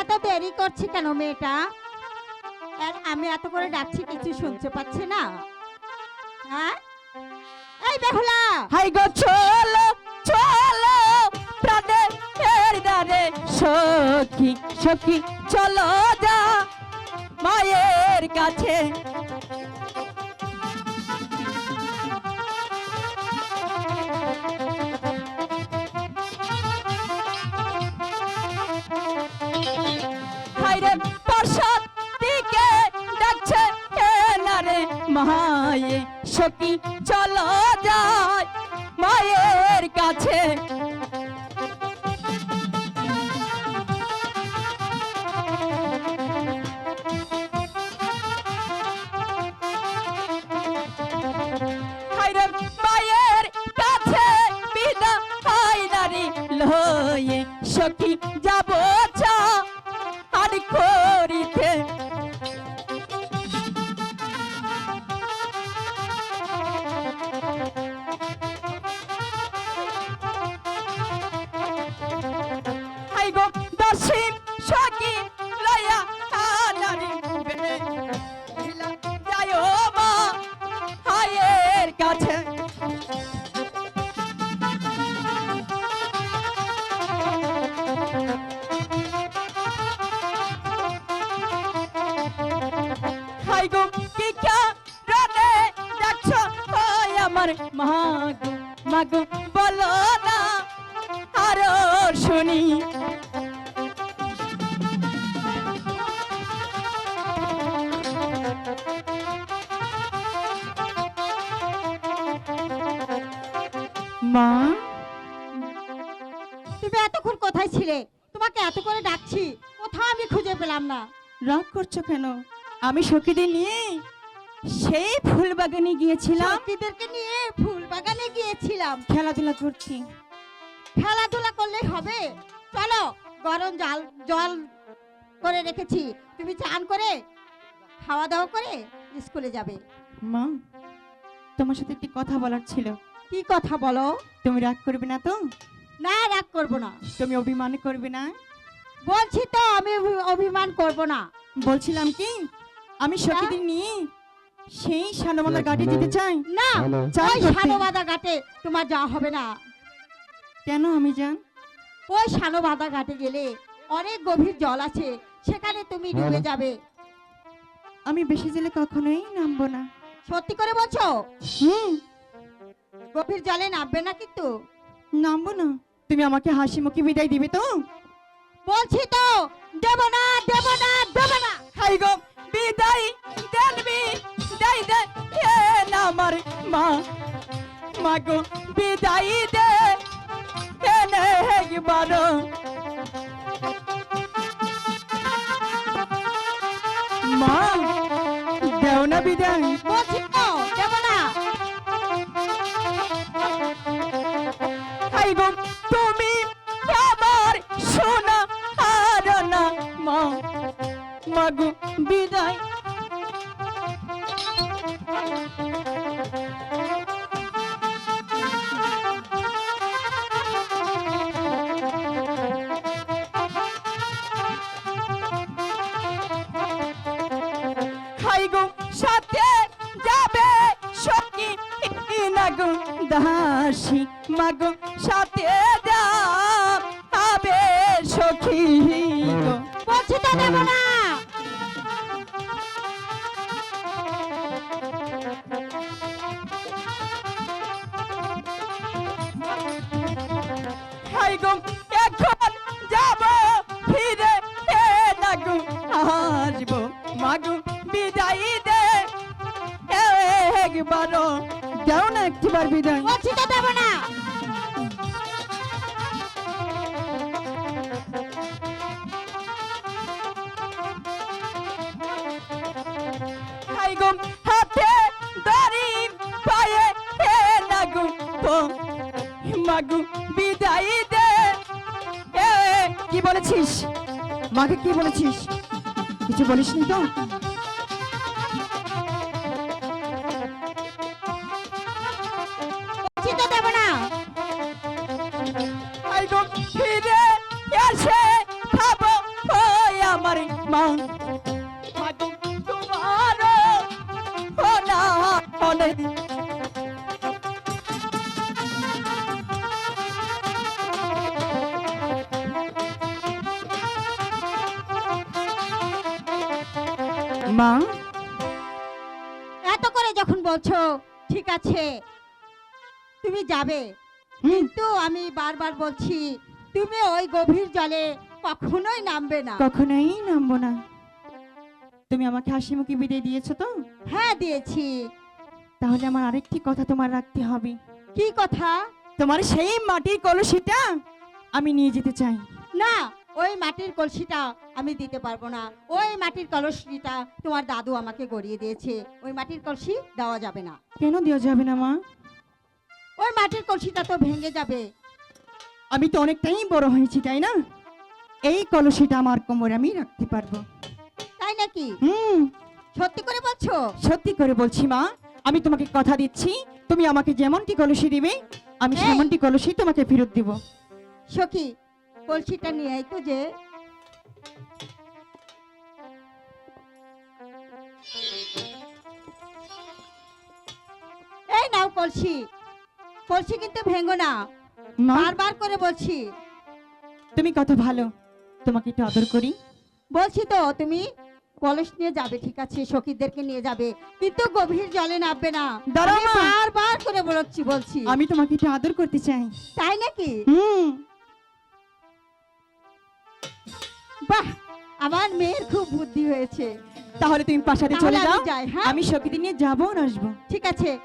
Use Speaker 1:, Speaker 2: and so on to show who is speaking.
Speaker 1: এত দেরি করছে কেন মেয়েটা? আমি এত করে ডাকছি, কিছু শুনতে পাচ্ছি না। হ্যাঁ?
Speaker 2: গো, চলো সখী সখী, চলো যা, মায়ের কাছে। হাইরে প্রসাদ দিকে ডাকছে এনারে মায়ে সখী চলো যায় মায়ের কাছে। মা?
Speaker 1: তুমি এতক্ষণ কোথায় ছিলে? তোমাকে এত করে ডাকছি। কোথাও আমি খুঁজে পেলাম না।
Speaker 2: রাগ করছ কেন? আমি সখীদের নিয়ে সেই ফুল বাগানে গিয়েছিলাম।
Speaker 1: সখীদেরকে নিয়ে ফুল বাগানে গিয়েছিলাম।
Speaker 2: খেলাধুলা করছি।
Speaker 1: খেলাধুলা করলেই হবে। চলো গরম জল জল করে রেখেছি। তুমি চান করে খাওয়া দাওয়া করে স্কুলে যাবে।
Speaker 2: মা তোমার সাথে একটি কথা বলার ছিল।
Speaker 1: কি কথা বলো?
Speaker 2: তুমি রাগ করবে না তো?
Speaker 1: না রাগ করব না।
Speaker 2: তুমি অভিমান করবে না?
Speaker 1: বলছি তো আমি অভিমান করব না।
Speaker 2: বলছিলাম কি? আমি সখীদের নিয়ে সেই সানমালার গাড়ি যেতে চাই?
Speaker 1: না ওই
Speaker 2: করতে।
Speaker 1: ঘাটে তোমার যাওয়া হবে না।
Speaker 2: কেন আমি জান
Speaker 1: ওই সানোবাদা ঘাটে গেলে অনেক গভীর জল আছে সেখানে তুমি ডুবে যাবে।
Speaker 2: আমি বেশি জেলে কখনোই নামবো না।
Speaker 1: সত্যি করে বলছো?
Speaker 2: হুম।
Speaker 1: গভীর জলে নামবে না কিন্তু?
Speaker 2: নামবো না। তুমি আমাকে হাসি মুখে বিদায় দিবে তো?
Speaker 1: বলছি তো দেব না দেব না দেব না।
Speaker 2: হাই গো বিদায় দেনবি দাই দে হে না আমার মা। মা গো বিদায় দে এনে একবার মা দেও না বিদায়। গো তুমি আমার সোনা আর না মা। মা বিদায়। দাসী মাগো, সাথে যাবে সখী
Speaker 1: বলছি তো দেব না।
Speaker 2: এখন যাব, ফিরে এ না গো, আসব মাগো, বিদায় দে। এ একবার দাও না একটিবার বিদায়।
Speaker 1: বলছি তো দেব না।
Speaker 2: হাতে দড়ি পায়ে এ না গো ও বিদায় দে। কি বলেছিস? মাকে কি বলেছিস? কিছু
Speaker 1: বলিস নি
Speaker 2: তো? মা?
Speaker 1: এত করে যখন বলছো ঠিক আছে তুমি যাবে। কিন্তু আমি বারবার বলছি তুমি ওই গভীর জলে কখনোই নামবে না।
Speaker 2: কখনোই নামবো না। তুমি আমাকে হাসি মুখে বিদায় দিয়েছ তো?
Speaker 1: হ্যাঁ দিয়েছি।
Speaker 2: তাহলে আমার আরেকটি কথা তোমার রাখতে হবে।
Speaker 1: কি কথা?
Speaker 2: তোমার সেই মাটির কলসিটা আমি নিয়ে যেতে চাই।
Speaker 1: না ওই মাটির কলসিটা আমি দিতে পারব না। ওই মাটির কলসিটা তোমার দাদু আমাকে গড়িয়ে দিয়েছে। ওই মাটির কলসি দেওয়া যাবে না।
Speaker 2: কেন দেওয়া যাবে না মা?
Speaker 1: ওই মাটির কলসিটা তো ভেঙে যাবে।
Speaker 2: আমি তো অনেকটাই বড় হয়েছি তাই না? এই কলসিটা আমার কোমরে আমি রাখতে পারব।
Speaker 1: তাই নাকি?
Speaker 2: হুম।
Speaker 1: সত্যি করে বলছো?
Speaker 2: সত্যি করে বলছি মা। আমি তোমাকে কথা দিচ্ছি তুমি আমাকে যেমনটি কলসি দিবে আমি
Speaker 1: এই!
Speaker 2: সেমনটি কলসি তোমাকে ফেরত দিব।
Speaker 1: সখি কলসিটা নিয়ে আয় তো যে। এই নাও কলসি। কলসি কিন্তু ভেঙ্গো না।
Speaker 2: মা।
Speaker 1: বারবার করে বলছি।
Speaker 2: তুমি কত ভালো তোমাকে একটু আদর করি।
Speaker 1: বলছি তো তুমি কলস নিয়ে যাবে ঠিক আছে? সখীদেরকে নিয়ে যাবে। কিন্তু গভীর জলে নামবে না। বারবার করে বলছি বলছি।
Speaker 2: আমি তোমাকে একটু আদর করতে চাই।
Speaker 1: তাই নাকি?
Speaker 2: হুম।
Speaker 1: বাহ! আমার মেয়ের খুব বুদ্ধি হয়েছে।
Speaker 2: তাহলে তুমি পাশাতে চলে যাও।
Speaker 1: হ্যাঁ?
Speaker 2: আমি সখীদের নিয়ে যাব আর আসব।
Speaker 1: ঠিক আছে।